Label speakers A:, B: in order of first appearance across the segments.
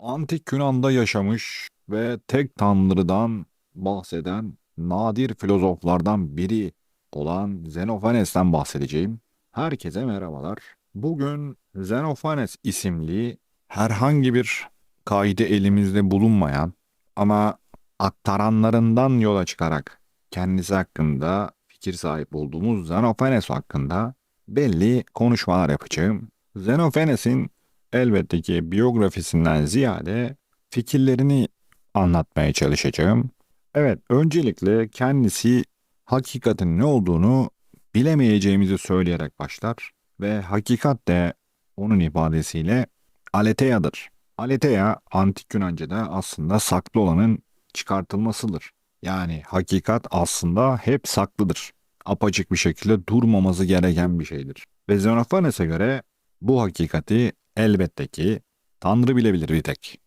A: Antik Yunan'da yaşamış ve tek tanrıdan bahseden nadir filozoflardan biri olan Xenophanes'ten bahsedeceğim. Herkese merhabalar. Bugün Xenophanes isimli herhangi bir kaydı elimizde bulunmayan ama aktaranlarından yola çıkarak kendisi hakkında fikir sahip olduğumuz Xenophanes hakkında belli konuşmalar yapacağım. Xenophanes'in elbette ki biyografisinden ziyade fikirlerini anlatmaya çalışacağım. Evet, öncelikle kendisi hakikatin ne olduğunu bilemeyeceğimizi söyleyerek başlar ve hakikat de onun ifadesiyle alethea'dır. Aletheia antik Yunanca'da aslında saklı olanın çıkartılmasıdır. Yani hakikat aslında hep saklıdır. Apaçık bir şekilde durmaması gereken bir şeydir. Ve Xenophanes'e göre bu hakikati elbette ki Tanrı bilebilir bir tek.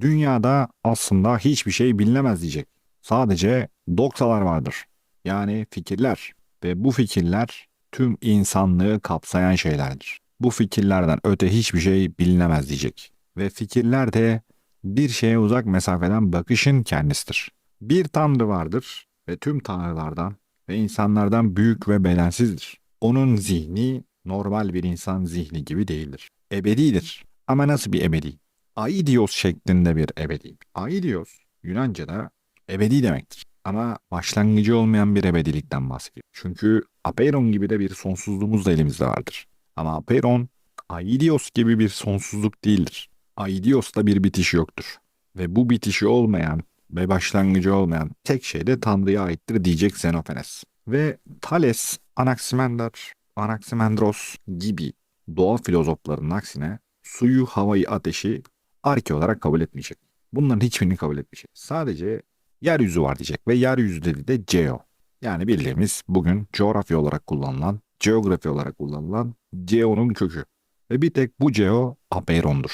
A: Dünyada aslında hiçbir şey bilinemez diyecek. Sadece doksalar vardır. Yani fikirler ve bu fikirler tüm insanlığı kapsayan şeylerdir. Bu fikirlerden öte hiçbir şey bilinemez diyecek. Ve fikirler de bir şeye uzak mesafeden bakışın kendisidir. Bir tanrı vardır ve tüm tanrılardan ve insanlardan büyük ve bedensizdir. Onun zihni normal bir insan zihni gibi değildir. Ebedidir. Ama nasıl bir ebedi? Aidios şeklinde bir ebedi. Aidios Yunanca'da ebedi demektir. Ama başlangıcı olmayan bir ebedilikten bahsediyor. Çünkü apeiron gibi de bir sonsuzluğumuz da elimizde vardır. Ama apeiron aidios gibi bir sonsuzluk değildir. Aidios'ta bir bitiş yoktur. Ve bu bitişi olmayan ve başlangıcı olmayan tek şey de Tanrı'ya aittir diyecek Xenophanes. Ve Thales, Anaximander, Anaximandros gibi doğa filozoflarının aksine suyu, havayı, ateşi arke olarak kabul etmeyecek. Bunların hiçbirini kabul etmeyecek. Sadece yeryüzü var diyecek ve yeryüzü dedi de geo. Yani bildiğimiz bugün coğrafya olarak kullanılan, geografi olarak kullanılan geo'nun kökü. Ve bir tek bu geo apeirondur.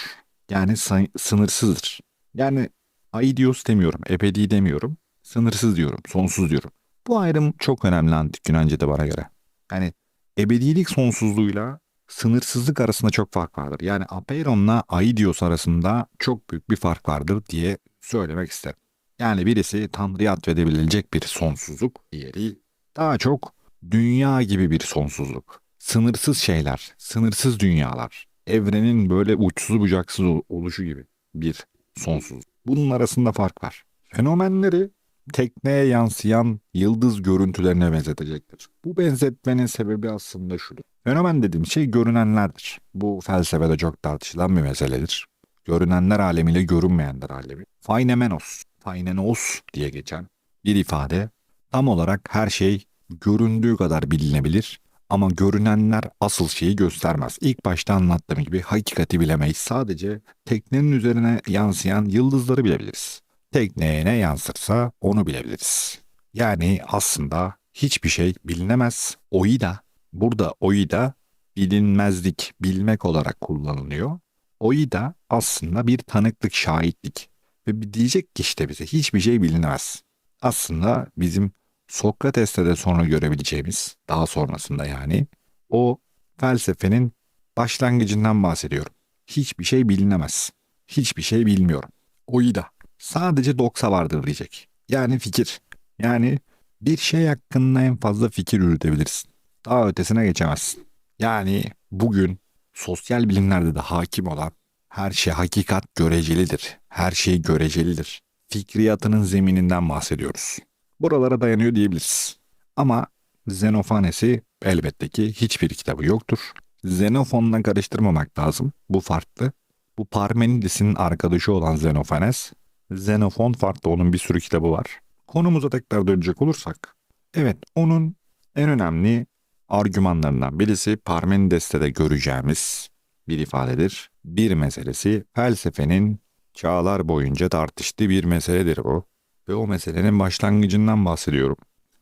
A: Yani sınırsızdır. Yani aidios demiyorum, ebedi demiyorum. Sınırsız diyorum, sonsuz diyorum. Bu ayrım çok önemli antik Yunanca'da bana göre. Yani ebedilik sonsuzluğuyla sınırsızlık arasında çok fark vardır. Yani apeironla aidios arasında çok büyük bir fark vardır diye söylemek isterim. Yani birisi Tanrı'ya atfedebilecek bir sonsuzluk, diğeri daha çok dünya gibi bir sonsuzluk. Sınırsız şeyler, sınırsız dünyalar, evrenin böyle uçsuz bucaksız ol- oluşu gibi bir sonsuzluk. Bunun arasında fark var. Fenomenleri tekneye yansıyan yıldız görüntülerine benzetecektir. Bu benzetmenin sebebi aslında şudur. Fenomen dediğim şey görünenlerdir. Bu felsefede çok tartışılan bir meseledir. Görünenler alemiyle görünmeyenler alemi. Phainemenos, phainenos diye geçen bir ifade tam olarak her şey göründüğü kadar bilinebilir ama görünenler asıl şeyi göstermez. İlk başta anlattığım gibi hakikati bilemeyiz. Sadece teknenin üzerine yansıyan yıldızları bilebiliriz. Tekneye ne yansırsa onu bilebiliriz. Yani aslında hiçbir şey bilinemez. Oyu da burada oyu da bilinmezlik, bilmek olarak kullanılıyor. Oyu da aslında bir tanıklık, şahitlik. Ve diyecek ki işte bize hiçbir şey bilinemez. Aslında bizim Sokrates'te de sonra görebileceğimiz, daha sonrasında yani, o felsefenin başlangıcından bahsediyorum. Hiçbir şey bilinemez. Hiçbir şey bilmiyorum. Oyu da. Sadece doksa vardır diyecek. Yani fikir. Yani bir şey hakkında en fazla fikir yürütebilirsin. Daha ötesine geçemezsin. Yani bugün sosyal bilimlerde de hakim olan her şey hakikat görecelidir. Her şey görecelidir. Fikriyatının zemininden bahsediyoruz. Buralara dayanıyor diyebiliriz. Ama Xenophanes'i elbette ki hiçbir kitabı yoktur. Xenofon'la karıştırmamak lazım. Bu farklı. Bu Parmenides'in arkadaşı olan Xenophanes. Xenofon farklı onun bir sürü kitabı var. Konumuza tekrar dönecek olursak. Evet onun en önemli argümanlarından birisi Parmenides'te de göreceğimiz bir ifadedir. Bir meselesi felsefenin çağlar boyunca tartıştığı bir meseledir bu. Ve o meselenin başlangıcından bahsediyorum.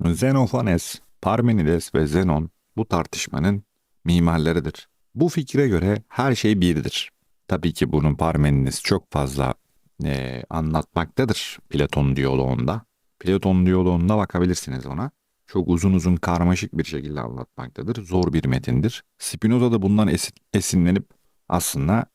A: Xenophanes, Parmenides ve Zenon bu tartışmanın mimarlarıdır. Bu fikre göre her şey birdir. Tabii ki bunun Parmenides çok fazla eee, anlatmaktadır Platon diyaloğunda. Platon diyaloğunda bakabilirsiniz ona. Çok uzun uzun karmaşık bir şekilde anlatmaktadır. Zor bir metindir. Spinoza da bundan esin- esinlenip aslında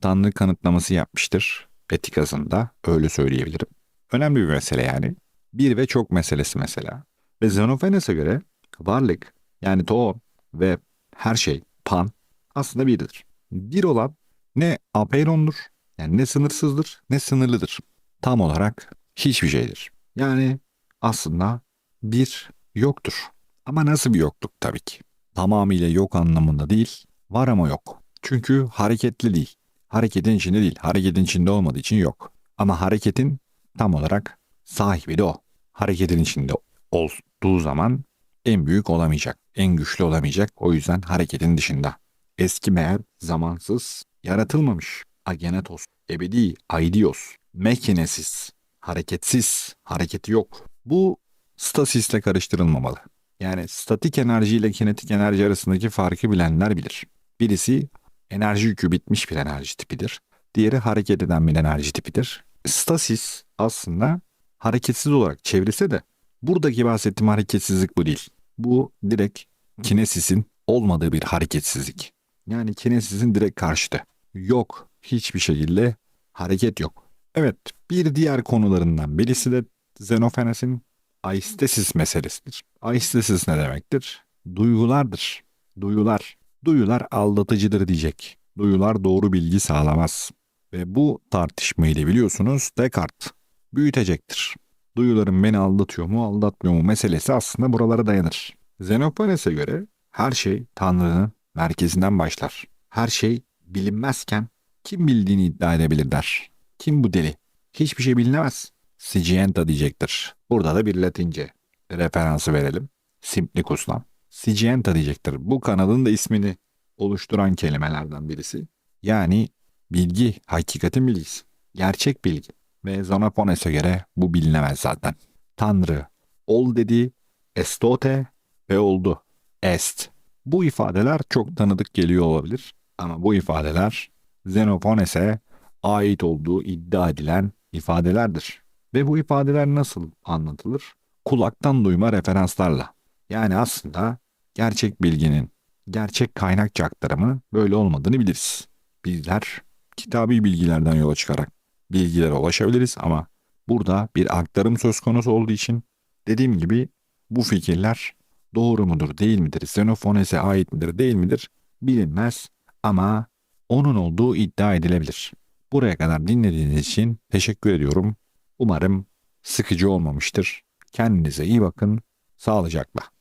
A: Tanrı kanıtlaması yapmıştır etikasında öyle söyleyebilirim. Önemli bir mesele yani. Bir ve çok meselesi mesela. Ve Xenophanes'e göre varlık yani toon ve her şey pan aslında birdir. Bir olan ne apeirondur yani ne sınırsızdır ne sınırlıdır. Tam olarak hiçbir şeydir. Yani aslında bir yoktur. Ama nasıl bir yokluk tabii ki. Tamamıyla yok anlamında değil, var ama yok. Çünkü hareketli değil. Hareketin içinde değil, hareketin içinde olmadığı için yok. Ama hareketin tam olarak sahibi de o. Hareketin içinde olduğu zaman en büyük olamayacak, en güçlü olamayacak. O yüzden hareketin dışında. Eski meğer zamansız, yaratılmamış. Agenetos, ebedi, aidios, mekinesis, hareketsiz, hareketi yok. Bu stasisle karıştırılmamalı. Yani statik enerji ile kinetik enerji arasındaki farkı bilenler bilir. Birisi enerji yükü bitmiş bir enerji tipidir. Diğeri hareket eden bir enerji tipidir. Stasis aslında hareketsiz olarak çevresi de buradaki bahsettiğim hareketsizlik bu değil. Bu direkt kinesisin olmadığı bir hareketsizlik. Yani kinesisin direkt karşıtı. Yok. Hiçbir şekilde hareket yok. Evet, bir diğer konularından birisi de Xenophanes'in aistesis meselesidir. Aistesis ne demektir? Duygulardır. Duyular. Duyular aldatıcıdır diyecek. Duyular doğru bilgi sağlamaz. Ve bu tartışmayı da biliyorsunuz Descartes büyütecektir. Duyularım beni aldatıyor mu aldatmıyor mu meselesi aslında buralara dayanır. Xenophanes'e göre her şey Tanrı'nın merkezinden başlar. Her şey bilinmezken kim bildiğini iddia edebilir der. Kim bu deli? Hiçbir şey bilinemez. Sigienta diyecektir. Burada da bir Latince referansı verelim. Simplicus'tan. Sigienta diyecektir. Bu kanalın da ismini oluşturan kelimelerden birisi. Yani bilgi, hakikatin bilgisi. Gerçek bilgi. Ve Xenophanes'e göre bu bilinemez zaten. Tanrı ol dedi, estote ve oldu. Est. Bu ifadeler çok tanıdık geliyor olabilir. Ama bu ifadeler Xenophanes'e ait olduğu iddia edilen ifadelerdir. Ve bu ifadeler nasıl anlatılır? Kulaktan duyma referanslarla. Yani aslında gerçek bilginin gerçek kaynakça aktarımı böyle olmadığını biliriz. Bizler kitabi bilgilerden yola çıkarak bilgilere ulaşabiliriz ama burada bir aktarım söz konusu olduğu için dediğim gibi bu fikirler doğru mudur değil midir, Xenophanes'e ait midir değil midir bilinmez ama onun olduğu iddia edilebilir. Buraya kadar dinlediğiniz için teşekkür ediyorum. Umarım sıkıcı olmamıştır. Kendinize iyi bakın. Sağlıcakla.